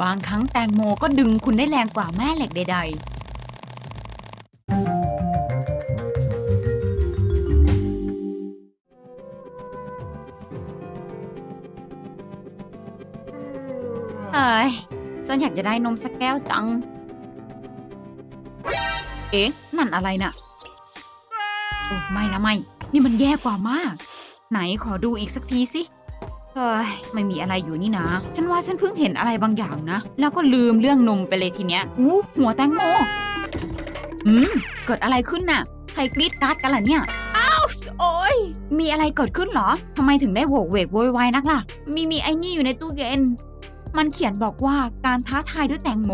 บางครั้งแตงโมก็ดึงคุณได้แรงกว่าแม่เหล็กใด ๆ เอ้ยฉันอยากจะได้นมสักแก้วจัง เอ๊ะ นั่นอะไรน่ะ โอ้ไม่นะไม่ นี่มันแย่กว่ามาก ไหนขอดูอีกสักทีสิ เฮ้ยไม่มีอะไรอยู่นี่นะ ฉันว่าฉันเพิ่งเห็นอะไรบางอย่างนะ แล้วก็ลืมเรื่องนมไปเลยทีเนี้ยอู้หัวแตงโมอืมเกิดอะไรขึ้นน่ะ ใครกรีดการ์ดกันล่ะเนี่ยอ้าวโอ้ยมีอะไรเกิดขึ้นเหรอทำไมถึงได้โหวกเวกโวยวายนักล่ะ มีมีไอ้นี่อยู่ในตู้เย็น มันเขียนบอกว่าการท้าทายด้วยแตงโม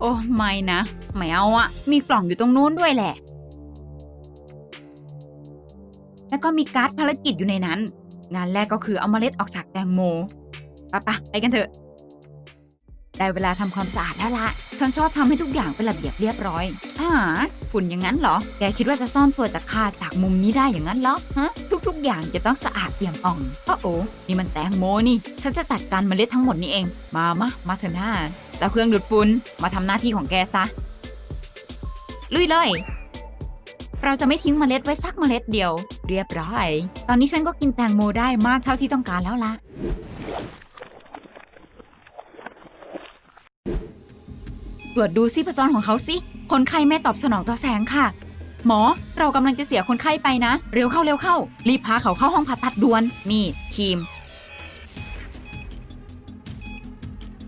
โอ้ไม่นะไม่เอาอะมีกล่องอยู่ตรงนู้นด้วยแหละแล้วก็มีการ์ดภารกิจอยู่ในนั้น งานแรกก็คือเอาเมล็ดออกจากแตงโมปะปะไปกันเถอะ ได้เวลาทำความสะอาดแล้วละฉันชอบทำให้ทุกอย่างเป็นระเบียบเรียบร้อยอ่าฝุ่นอย่างนั้นเหรอ แกคิดว่าจะซ่อนตัวจากข้าจากมุมนี้ได้อย่างนั้นเหรอ ฮะ ทุกๆ อย่างจะต้องสะอาดเอี่ยมอ่องโอ้โอนี่มันแตงโมนี่ ฉันจะจัดการเมล็ดทั้งหมดนี้เอง มามามาเถอะหน้าเจ้าเครื่องดูดฝุ่นมาทำหน้าที่ของแกซะ ลุยเลย เราจะไม่ทิ้งเมล็ดไว้สักเมล็ดเดียว เรียบร้อย ตอนนี้ฉันก็กินแตงโมได้มากเท่าที่ต้องการแล้วละตรวจดูซิพจรของเขาสิ คนไข้ไม่ตอบสนองต่อแสงค่ะ หมอ เรากำลังจะเสียคนไข้ไปนะ เร็วเข้าเร็วเข้า รีบพาเขาเข้าห้องผ่าตัดด่วนนี่ทีม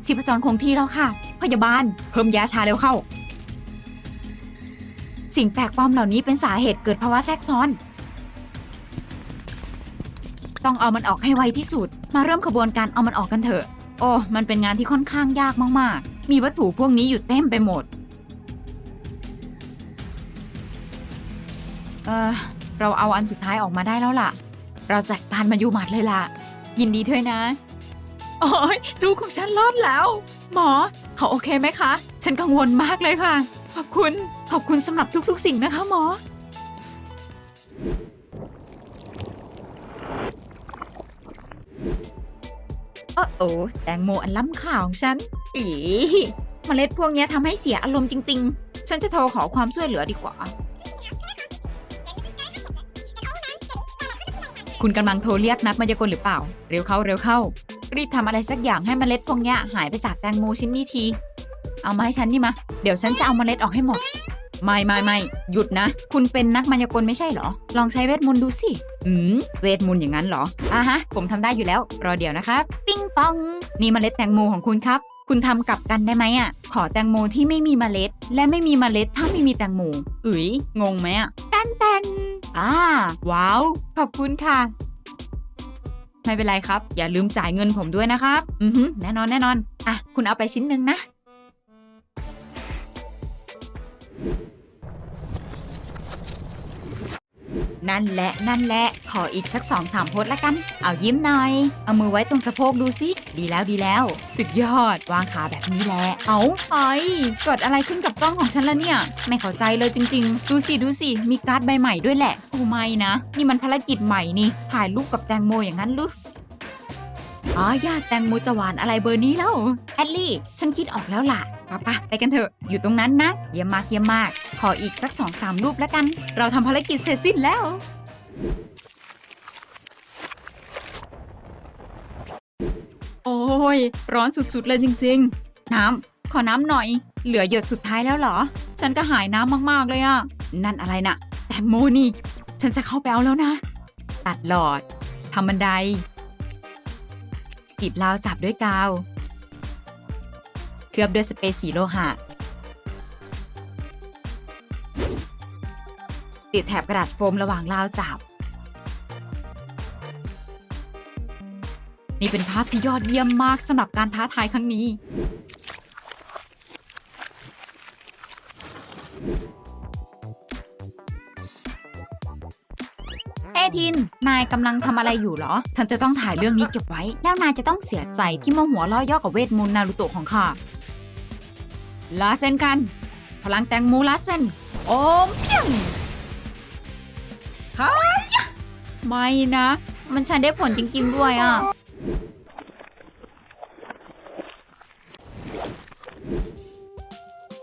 ชีพจรคงที่แล้วค่ะ พยาบาล เพิ่มยาชาเร็วเข้า สิ่งแปลกปลอมเหล่านี้เป็นสาเหตุเกิดภาวะแทรกซ้อน ต้องเอามันออกให้ไวที่สุด มาเริ่มขบวนการเอามันออกกันเถอะ โอ้ มันเป็นงานที่ค่อนข้างยากมากๆ มีวัตถุพวกนี้อยู่เต็มไปหมด เออเราเอาอันสุดท้ายออกมาได้แล้วล่ะ เราจัดการมายูหมัดเลยล่ะ ยินดีด้วยนะ โอ้ยลูกของฉันรอดแล้ว หมอ เขาโอเคไหมคะ ฉันกังวลมากเลยค่ะ ขอบคุณ ขอบคุณสำหรับทุกๆ สิ่งนะคะหมอ โอ้โอแตงโมอันล้ำค่าของฉัน อีเมล็ดพวกนี้ทำให้เสียอารมณ์จริง ๆ ฉันจะโทรขอความช่วยเหลือดีกว่า คุณกำลังโทรเรียกนักมายากลหรือเปล่า เร็วเข้าเร็วเข้า รีบทำอะไรสักอย่างให้เมล็ดพวกนี้หายไปจากแตงโมชิ้นนี้ที เอามาให้ฉันนี่มา เดี๋ยวฉันจะเอาเมล็ดออกให้หมด ไม่ไม่ไม่หยุดนะ คุณเป็นนักมายากลไม่ใช่เหรอ ลองใช้เวทมนต์ดูสิ อืม เวทมนต์อย่างนั้นเหรออะฮะ ผมทำได้อยู่แล้ว รอเดี๋ยวนะครับ ปิ้งปอง นี่เมล็ดแตงโมของคุณครับ คุณทำกลับกันได้ไหมอะ ขอแตงโมที่ไม่มีเมล็ด และไม่มีเมล็ดถ้าไม่มีแตงโมอุ๋ยงงไหมอะแตนแตนอ่าว้าว ขอบคุณค่ะไม่เป็นไรครับ อย่าลืมจ่ายเงินผมด้วยนะครับ อือฮึแน่นอนแน่นอน อะ คุณเอาไปชิ้นหนึ่งนะ นั่นแหละนั่นแหละ ขออีกสักสองสามโพสละกัน เอายิ้มหน่อย เอามือไว้ตรงสะโพกดูสิ ดีแล้วดีแล้ว สุดยอด วางขาแบบนี้แหละ เอาไปเกิดอะไรขึ้นกับกล้องของฉันละเนี่ย ไม่เข้าใจเลยจริง ๆ ดูสิดูสิ มีการ์ดใบใหม่ด้วยแหละ โอ้ไม่นะ นี่มันภารกิจใหม่นี่ ถ่ายรูปกับแตงโมอย่างนั้นหรืออ๋อญาติแตงโมจะหวานอะไรเบอร์นี้แล้วแอดลี่ ฉันคิดออกแล้วล่ะปะปะไปกันเถอะ อยู่ตรงนั้นนะ เยี่ยมมากเยี่ยมมาก ขออีกสักสองสามรูปแล้วกัน เราทำภารกิจเสร็จสิ้นแล้ว โอ้ย ร้อนสุดๆ เลยจริงๆ น้ำ ขอน้ำหน่อย เหลือหยดสุดท้ายแล้วเหรอ ฉันก็หายน้ำมากๆเลยอะนั่นอะไรน่ะ แตงโมนี่ ฉันจะเข้าไปเอาแล้วนะ ตัดหลอดทำบันไดติดราวจับด้วยกาว เคลือบด้วยสเปรย์สีโลหะ ติดแถบกระดาษโฟมระหว่างราวจับ นี่เป็นภาพที่ยอดเยี่ยมมากสำหรับการท้าทายครั้งนี้ เอทิน นายกำลังทำอะไรอยู่เหรอ ฉันจะต้องถ่ายเรื่องนี้เก็บไว้ แล้วนายจะต้องเสียใจที่มาหัวล้อย่อกับเวทมนต์นารูโตะของข้าลาเซนกัน พลังแตงโมลาเซนโอมเพียง ฮายะไม่นะ มันใช้ได้ผลจริง ๆ ด้วยอะ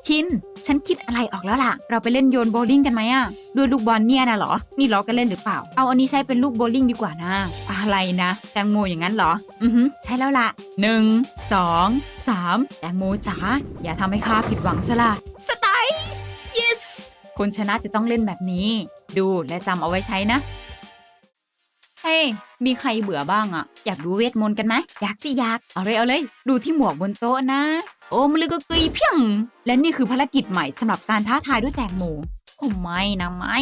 ทิน ฉันคิดอะไรออกแล้วล่ะ เราไปเล่นโยนโบว์ลิ่งกันไหมอะ ด้วยลูกบอลเนี่ยนะเหรอ นี่ล้อกันเล่นหรือเปล่า เอาอันนี้ใช้เป็นลูกโบว์ลิ่งดีกว่านะ อะไรนะ แตงโมอย่างนั้นเหรอ อือฮึใช่แล้วล่ะหนึ่งสองสามแตงโมจ๋า อย่าทำให้ข้าผิดหวังซะล่ะสไตล์ yes คนชนะจะต้องเล่นแบบนี้ ดูและจำเอาไว้ใช้นะ เฮ้ย มีใครเบื่อบ้างอะอยากดูเวทมนต์กันไหมอยากสิอยาก เอาเลยเอาเลย ดูที่หมวกบนโต๊ะนะ โอ้มลือก็กยเพียง และนี่คือภารกิจใหม่สำหรับการท้าทายด้วยแตงโมโอ้ไม่นะไม่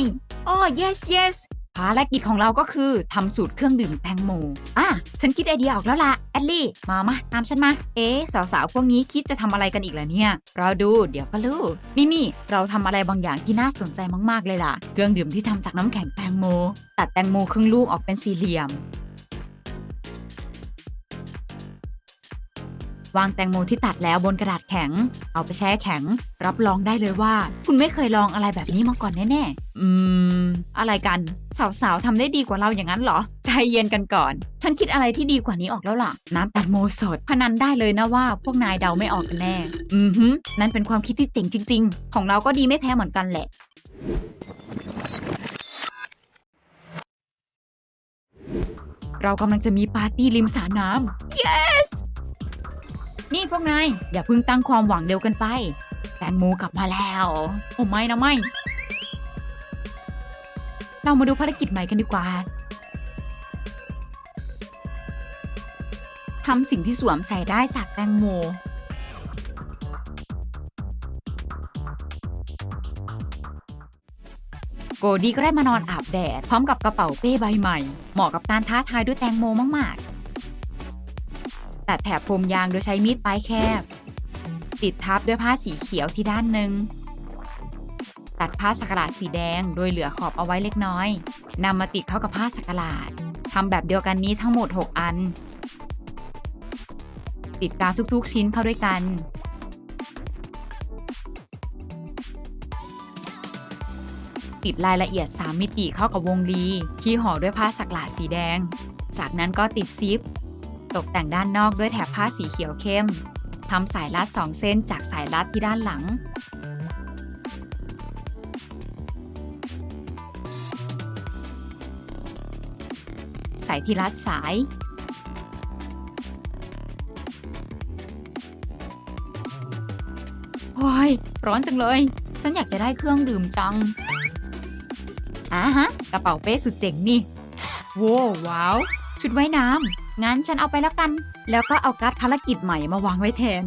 อ๋อ yes yes ภารกิจของเราก็คือทำสูตรเครื่องดื่มแตงโม อะ ฉันคิดไอเดียออกแล้วล่ะ แอดลี่ มามาตามฉันมา เอ๊ะสาวๆ พวกนี้คิดจะทำอะไรกันอีกล่ะเนี่ยรอดู เดี๋ยวก็รู้ นี่นี่เราทำอะไรบางอย่างที่น่าสนใจมากๆเลยล่ะ เครื่องดื่มที่ทำจากน้ำแข็งแตงโม ตัดแตงโมครึ่งลูกออกเป็นสี่เหลี่ยม วางแตงโมที่ตัดแล้วบนกระดาษแข็ง เอาไปแช่แข็ง รับรองได้เลยว่า คุณไม่เคยลองอะไรแบบนี้มาก่อนแน่ๆ อืม อะไรกัน สาวๆทำได้ดีกว่าเราอย่างนั้นเหรอ ใจเย็นกันก่อน ฉันคิดอะไรที่ดีกว่านี้ออกแล้วล่ะ น้ำแตงโมสด พนันได้เลยนะว่าพวกนายเดาไม่ออกกันแน่ อือฮึนั่นเป็นความคิดที่เจ๋งจริง ๆ ของเราก็ดีไม่แพ้เหมือนกันแหละเรากำลังจะมีปาร์ตี้ริมสระน้ำ yes นี่พวกนายอย่าเพิ่งตั้งความหวังเร็วกันไป แตงโมกลับมาแล้ว โอ้ไม่นะไม่ เรามาดูภารกิจใหม่กันดีกว่าทำสิ่งที่สวมใส่ได้จากแตงโม โกดีก็ได้มานอนอาบแดด พร้อมกับกระเป๋าเป้ใบใหม่ เหมาะกับการท้าทายด้วยแตงโมมากๆ ตัดแถบโฟมยางโดยใช้มีดปลายแคบ ติดทับด้วยผ้าสีเขียวที่ด้านหนึ่ง ตัดผ้าสักหลาดสีแดงโดยเหลือขอบเอาไว้เล็กน้อยนำมาติดเข้ากับผ้าสักหลาดทำแบบเดียวกันนี้ทั้งหมด 6 อัน ติดกาวทุกๆชิ้นเข้าด้วยกันติดรายละเอียด 3 มิติเข้ากับวงลีที่ห่อด้วยผ้าสักหลาดสีแดง จากนั้นก็ติดซิป ตกแต่งด้านนอกด้วยแถบผ้าสีเขียวเข้มทำสายรัด 2 เส้นจากสายรัดที่ด้านหลังใส่ที่รัดสาย โอ้ย ร้อนจังเลย ฉันอยากจะได้เครื่องดื่มจังอ่าฮะ กระเป๋าเป้สุดเจ๋งนี่ โว้วว้าว ชุดว่ายน้ำ งั้นฉันเอาไปแล้วกัน แล้วก็เอาการ์ดภารกิจใหม่มาวางไว้แทน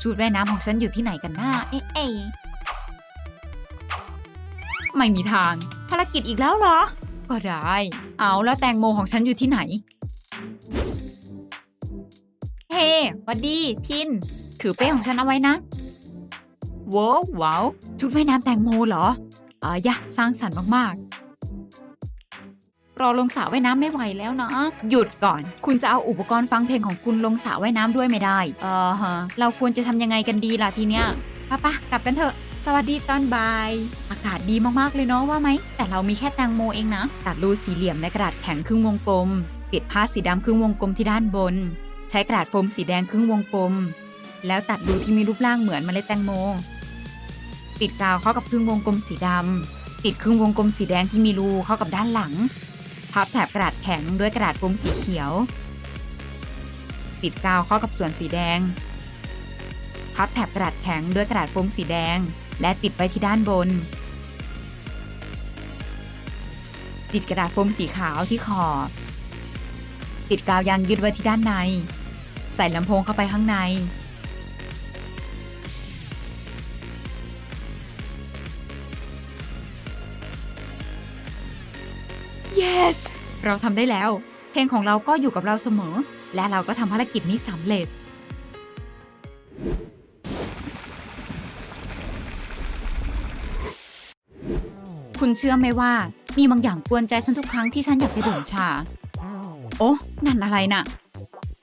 ชุดว่ายน้ำของฉันอยู่ที่ไหนกันหน้า เอ๊ะเอ๊ะไม่มีทาง ภารกิจอีกแล้วเหรอ ก็ได้ เอาแล้วแตงโมของฉันอยู่ที่ไหน เฮ้วัดดีทิน ถือเป้ของฉันเอาไว้นะว้าวว้าวชุดว่ายน้ำแตงโมเหรอ อ่ายะสร้างสรรค์มากๆ รอลงสระว่ายน้ำไม่ไหวแล้วนะ หยุดก่อน คุณจะเอาอุปกรณ์ฟังเพลงของคุณลงสระว่ายน้ำด้วยไม่ได้ เออฮะ เราควรจะทำยังไงกันดีล่ะทีเนี้ยป้าปะกลับกันเถอะ สวัสดีตอนบ่าย อากาศดีมากๆเลยเนาะว่าไหม แต่เรามีแค่แตงโมเองนะ ตัดรูสี่เหลี่ยมในกระดาษแข็งครึ่งวงกลม ติดผ้าสีดำครึ่งวงกลมที่ด้านบน ใช้กระดาษโฟมสีแดงครึ่งวงกลม แล้วตัดรูที่มีรูปร่างเหมือนเมล็ดแตงโม ติดกาวเข้ากับครึ่งวงกลมสีดำติดครึ่งวงกลมสีแดงที่มีรูเข้ากับด้านหลัง พับแถบกระดาษแข็งด้วยกระดาษโฟมสีเขียว ติดกาวเข้ากับส่วนสีแดง พับแถบกระดาษแข็งด้วยกระดาษโฟมสีแดง และติดไว้ที่ด้านบน ติดกระดาษโฟมสีขาวที่ขอบติดกาวยางยืดไว้ที่ด้านใน ใส่ลำโพงเข้าไปข้างใน yes เราทำได้แล้ว เพลงของเราก็อยู่กับเราเสมอ และเราก็ทำภารกิจนี้สำเร็จ คุณเชื่อไหมว่า มีบางอย่างกวนใจฉันทุกครั้งที่ฉันอยากไปดื่มชา โอ้นั่นอะไรน่ะ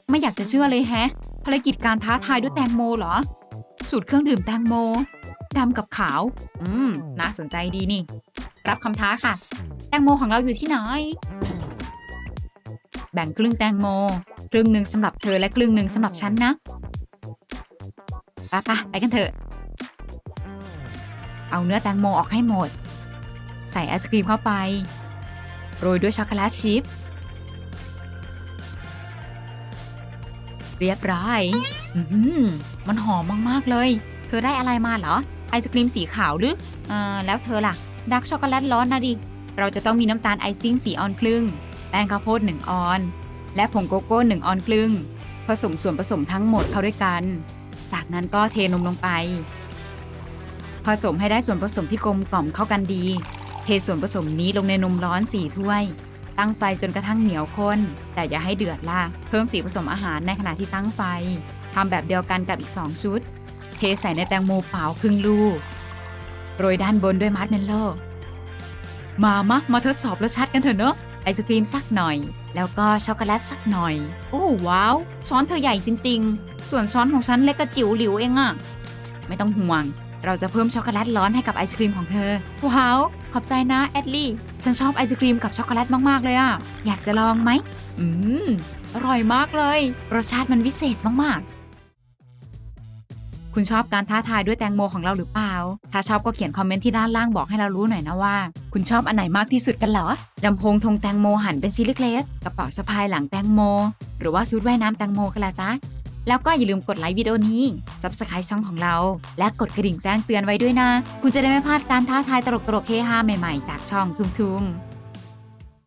ไม่อยากจะเชื่อเลยแฮะ ภารกิจการท้าทายด้วยแตงโมเหรอ สูตรเครื่องดื่มแตงโมดำกับขาว อืม น่าสนใจดีนี่ รับคำท้าค่ะ ตงโมของเราอยู่ที่ไหน แบ่งครึ่งแตงโม ครึ่งหนึ่งสำหรับเธอและครึ่งหนึ่งสำหรับฉันนะไปะปะไปกันเถอะ เอาเนื้อแตงโมออกให้หมด ใส่ไอศครีมเข้าไป โรยด้วยช็อกโกแลตชิพเรียบร้อยอืมมันหอมมากๆเลย เธอได้อะไรมาเหรอ ไอศครีมสีขาวหรืออ่าแล้วเธอล่ะ ดักช็อกโกแลตร้อนนะดิ เราจะต้องมีน้ำตาลไอซิ่ง 4 ออนครึ่ง แป้งข้าวโพด 1 ออน และผงโกโก้ 1 ออนครึ่ง ผสมส่วนผสมทั้งหมดเข้าด้วยกัน จากนั้นก็เทนมลงไป ผสมให้ได้ส่วนผสมที่กลมกล่อมเข้ากันดี เทส่วนผสมนี้ลงในนมร้อน 4 ถ้วย ตั้งไฟจนกระทั่งเหนียวข้น แต่อย่าให้เดือดล่ะ เพิ่มสีผสมอาหารในขณะที่ตั้งไฟทำแบบเดียวกันกับอีก 2 ชุด เทใส่ในแตงโมเปล่าครึ่งลูก โรยด้านบนด้วยมาร์ชเมลโล่ มามะมาทดสอบรสชาติกันเถอะเนอะไอศครีมสักหน่อย แล้วก็ช็อกโกแลตสักหน่อย โอ้ว้าว ช้อนเธอใหญ่จริง ๆ ส่วนช้อนของฉันเล็กกระจิ๋วหลิวเองอะไม่ต้องห่วง เราจะเพิ่มช็อกโกแลตร้อนให้กับไอศครีมของเธอ ว้าว ขอบใจนะแอดลี่ ฉันชอบไอศครีมกับช็อกโกแลตมากๆเลยอะอยากจะลองไหม อืม อร่อยมากเลย รสชาติมันวิเศษมากๆ คุณชอบการท้าทายด้วยแตงโมของเราหรือเปล่า ถ้าชอบก็เขียนคอมเมนต์ที่ด้านล่างบอกให้เรารู้หน่อยนะว่า คุณชอบอันไหนมากที่สุดกันเหรอลำโพงธงแตงโมหั่นเป็นชิ้นเล็กๆกระเป๋าสะพายหลังแตงโม หรือว่าชุดว่ายน้ำแตงโมกันละจ๊ะแล้วก็อย่าลืมกดไลค์วิดีโอนี้ subscribe ช่องของเรา และกดกระดิ่งแจ้งเตือนไว้ด้วยนะ คุณจะได้ไม่พลาดการท้าทายตลกๆเฮฮาใหม่ๆจากช่องทุ่มๆ